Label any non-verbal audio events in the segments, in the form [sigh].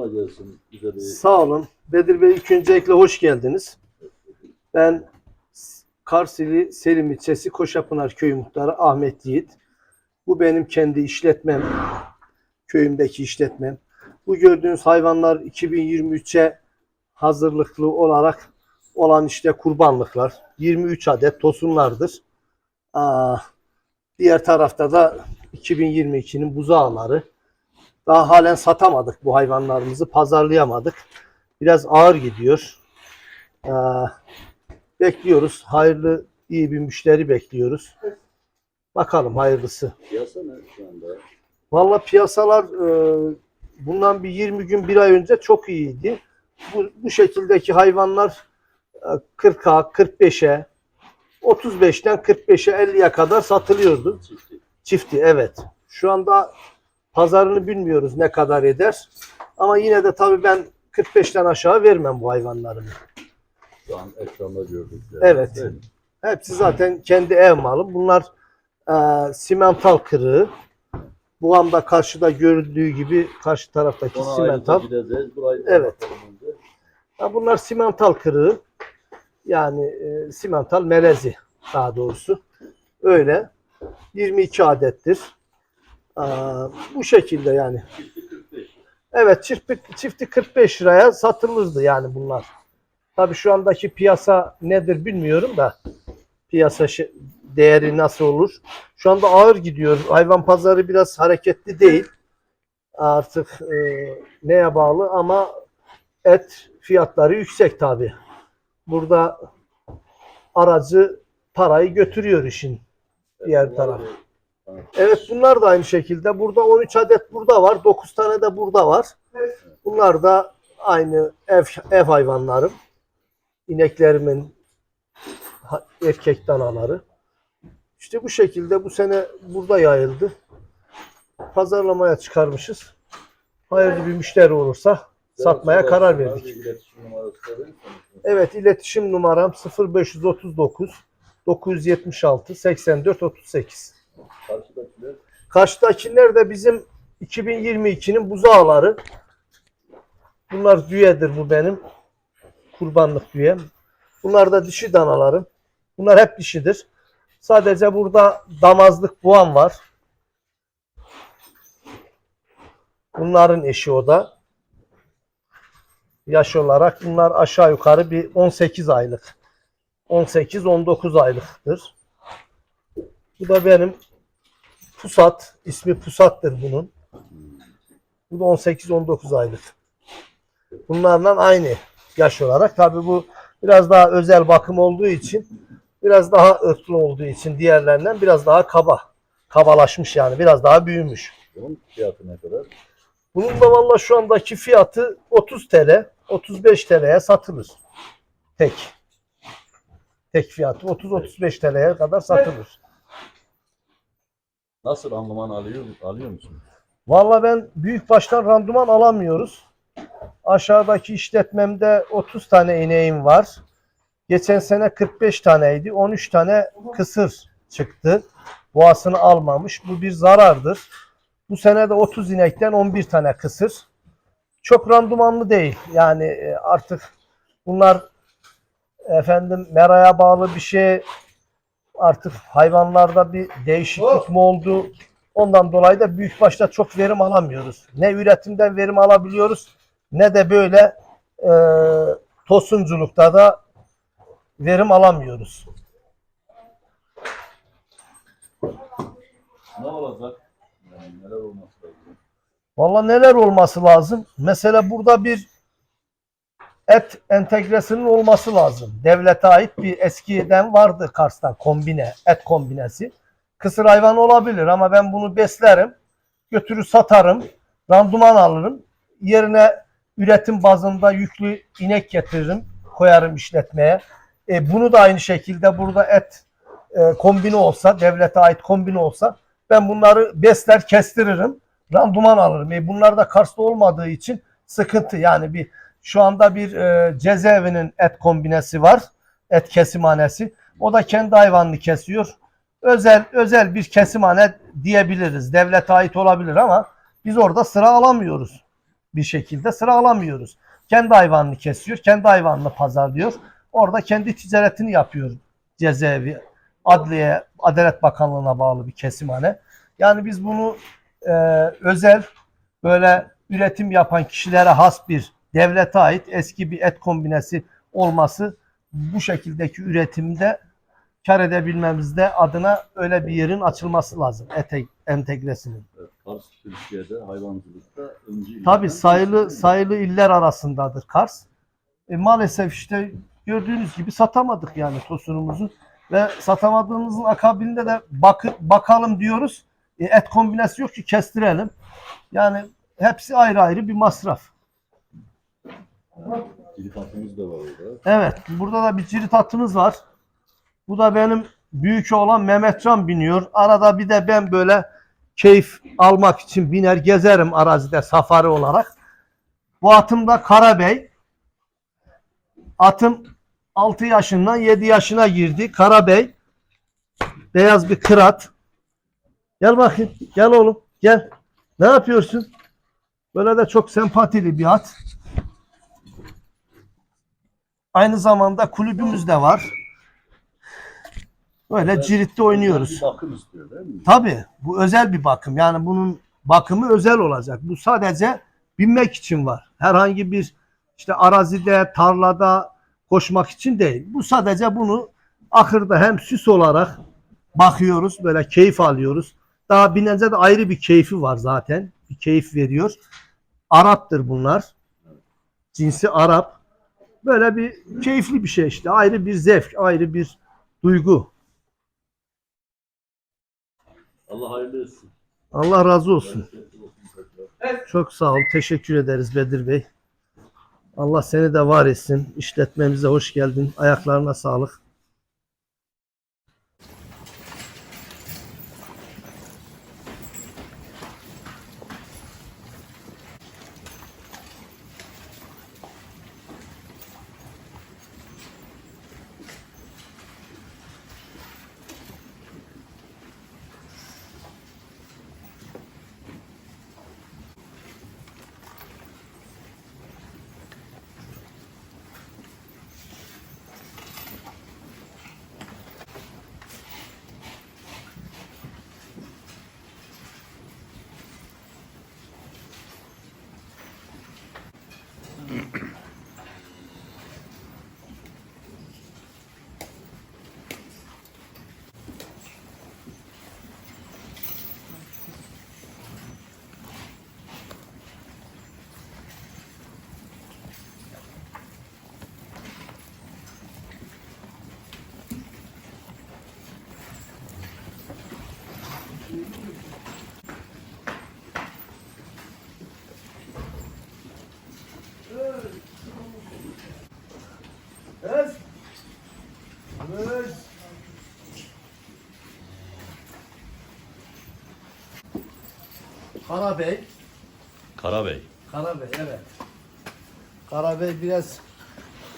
Kolay gelsin. Bize Sağ olun. Bedir Bey ilk öncelikle hoş geldiniz. Ben Karsili Selim ilçesi Koşapınar Köyü Muhtarı Ahmet Yiğit. Bu benim kendi işletmem. Köyümdeki işletmem. Bu gördüğünüz hayvanlar 2023'e hazırlıklı olarak olan işte kurbanlıklar. 23 adet tosunlardır. Aa, diğer tarafta da 2022'nin buzağları. Daha halen satamadık bu hayvanlarımızı, pazarlayamadık. Biraz ağır gidiyor. Ee, bekliyoruz. Hayırlı, iyi bir müşteri bekliyoruz. Bakalım hayırlısı. piyasa ne şu anda? Valla piyasalar e, bundan bir 20 gün, bir ay önce çok iyiydi. Bu, bu şekildeki hayvanlar e, 40'a, 45'e, 35'ten 45'e 50'ye kadar satılıyordu. Çiftlik. Çifti evet. Şu anda pazarını bilmiyoruz ne kadar eder. Ama yine de tabii ben 45'ten aşağı vermem bu hayvanlarımı. Şu an ekranda gördük. yani. Evet. Değil mi? Hepsi zaten kendi ev malı. Bunlar e, simental kırığı. Bu anda karşıda görüldüğü gibi karşı taraftaki Ona simental. Evet. Ha, bunlar simental kırığı. Yani e, simental melezi daha doğrusu. Öyle. 22 adettir. Aa, bu şekilde yani. Çifti 45. Evet çifti, çifti 45 liraya satılırdı yani bunlar. Tabii şu andaki piyasa nedir bilmiyorum da piyasa değeri nasıl olur. Şu anda ağır gidiyor. Hayvan pazarı biraz hareketli değil. Artık e, neye bağlı ama et fiyatları yüksek tabii. Burada aracı parayı götürüyor işin diğer taraf. Evet bunlar da aynı şekilde. Burada 13 adet burada var. 9 tane de burada var. Bunlar da aynı ev, ev hayvanlarım. İneklerimin erkek danaları. İşte bu şekilde bu sene burada yayıldı. Pazarlamaya çıkarmışız. Hayırlı bir müşteri olursa satmaya karar verdik. Evet iletişim numaram 0539 976 84 38. Karşıdakiler Karşıdakiler de bizim 2022'nin buzağları. Bunlar düyedir bu benim. Kurbanlık düyem. Bunlar da dişi danalarım. Bunlar hep dişidir. Sadece burada damazlık buğan var. Bunların eşi o da. Yaş olarak bunlar aşağı yukarı bir 18 aylık. 18-19 aylıktır. Bu da benim Pusat. ismi Pusat'tır bunun. Bu da 18-19 aylık. Bunlarla aynı yaş olarak. Tabi bu biraz daha özel bakım olduğu için biraz daha ırklı olduğu için diğerlerinden biraz daha kaba. Kabalaşmış yani. Biraz daha büyümüş. bunun fiyatı ne kadar? Bunun da valla şu andaki fiyatı 30 TL, 35 TL'ye satılır. Tek. Tek fiyatı 30-35 TL'ye kadar satılır. Nasıl randıman alıyor, alıyor musun? Valla ben büyük baştan randıman alamıyoruz. Aşağıdaki işletmemde 30 tane ineğim var. Geçen sene 45 taneydi. 13 tane kısır çıktı. Boğasını almamış. Bu bir zarardır. Bu sene de 30 inekten 11 tane kısır. Çok randımanlı değil. Yani e, artık bunlar efendim meraya bağlı bir şey artık hayvanlarda bir değişiklik mi oldu? Ondan dolayı da büyük başta çok verim alamıyoruz. Ne üretimden verim alabiliyoruz ne de böyle e, tosunculukta da verim alamıyoruz. Ne olacak? Yani neler olması lazım? Valla neler olması lazım? Mesela burada bir et entegresinin olması lazım. Devlete ait bir eskiden vardı Kars'ta kombine, et kombinesi. Kısır hayvan olabilir ama ben bunu beslerim, götürür satarım, randuman alırım. Yerine üretim bazında yüklü inek getiririm, koyarım işletmeye. E, bunu da aynı şekilde burada et e, kombine olsa, devlete ait kombine olsa ben bunları besler kestiririm randuman alırım. E bunlar da Kars'ta olmadığı için sıkıntı. Yani bir şu anda bir e, cezaevinin et kombinesi var. Et kesimhanesi. O da kendi hayvanını kesiyor. Özel özel bir kesimhane diyebiliriz. Devlete ait olabilir ama biz orada sıra alamıyoruz. bir şekilde sıralamıyoruz. Kendi hayvanını kesiyor, kendi hayvanını pazarlıyor. Orada kendi ticaretini yapıyor cezaevi, adliye, Adalet Bakanlığı'na bağlı bir kesimhane. Yani biz bunu e, özel böyle üretim yapan kişilere has bir devlete ait eski bir et kombinesi olması bu şekildeki üretimde kar edebilmemizde adına öyle bir yerin açılması lazım ete entegresinin. Kars Türkiye'de hayvancılıkta öncü. Tabii sayılı sayılı iller arasındadır Kars. E, maalesef işte gördüğünüz gibi satamadık yani tosunumuzu ve satamadığımızın akabinde de bakı, bakalım diyoruz. E, et kombinesi yok ki kestirelim. Yani hepsi ayrı ayrı bir masraf. Kilit hattımız da var orada. Evet, burada da bir cirit atımız var. Bu da benim büyük oğlan Mehmetcan biniyor. Arada bir de ben böyle keyif almak için biner gezerim arazide safari olarak. Bu atım da Karabey. Atım 6 yaşından 7 yaşına girdi. Karabey. Beyaz bir kırat. Gel bakayım. Gel oğlum. Gel. Ne yapıyorsun? Böyle de çok sempatili bir at. Aynı zamanda kulübümüz de var. Böyle ciritte oynuyoruz. Bakım istiyor değil mi? Tabii bu özel bir bakım. Yani bunun bakımı özel olacak. Bu sadece binmek için var. Herhangi bir işte arazide, tarlada koşmak için değil. Bu sadece bunu ahırda hem süs olarak bakıyoruz. Böyle keyif alıyoruz. Daha binince de ayrı bir keyfi var zaten. Bir keyif veriyor. Arap'tır bunlar. Cinsi Arap. Böyle bir keyifli bir şey işte. Ayrı bir zevk, ayrı bir duygu. Allah hayırlı etsin. Allah razı olsun. Olsun. Çok sağ ol. Teşekkür ederiz Bedir Bey. Allah seni de var etsin. İşletmemize hoş geldin. Ayaklarına sağlık. Karabey. Karabey. Karabey evet. Karabey biraz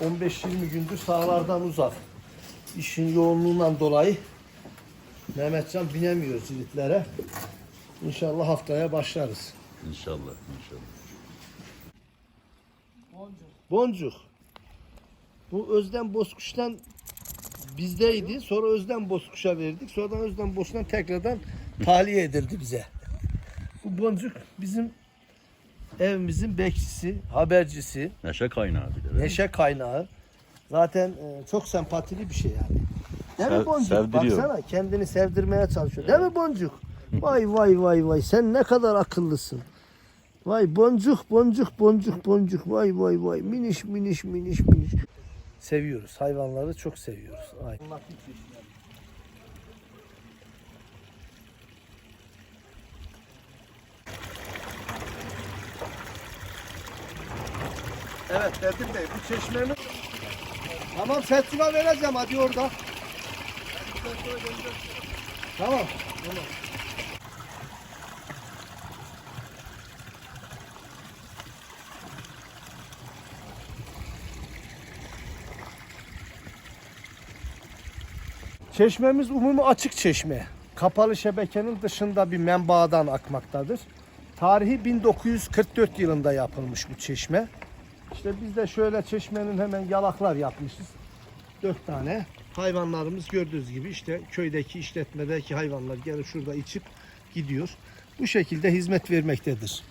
15-20 gündür sahalardan uzak. İşin yoğunluğundan dolayı Mehmetcan binemiyor zilitlere. İnşallah haftaya başlarız. İnşallah. inşallah. Boncuk. Bu Özden Bozkuş'tan bizdeydi. Sonra Özden Bozkuş'a verdik. Sonradan Özden Bozkuş'tan tekrardan tahliye edildi bize. Bu boncuk bizim evimizin bekçisi, habercisi, Neşe kaynağı bir de. mi? neşe kaynağı. Zaten e, çok sempatili bir şey yani. Değil mi Sev- Boncuk? sevdiriyor. Baksana kendini sevdirmeye çalışıyor. Değil mi Boncuk? [laughs] Vay vay vay vay sen ne kadar akıllısın. Vay boncuk boncuk boncuk boncuk vay vay vay miniş miniş miniş miniş. Seviyoruz hayvanları çok seviyoruz. Ay. Evet Bedir Bey bu çeşmenin Tamam festival vereceğim hadi orada. Tamam. Tamam. Çeşmemiz umumi açık çeşme. Kapalı şebekenin dışında bir menbaadan akmaktadır. Tarihi 1944 yılında yapılmış bu çeşme. İşte biz de şöyle çeşmenin hemen yalaklar yapmışız. Dört tane. Hayvanlarımız gördüğünüz gibi işte köydeki işletmedeki hayvanlar gelip şurada içip gidiyor. Bu şekilde hizmet vermektedir.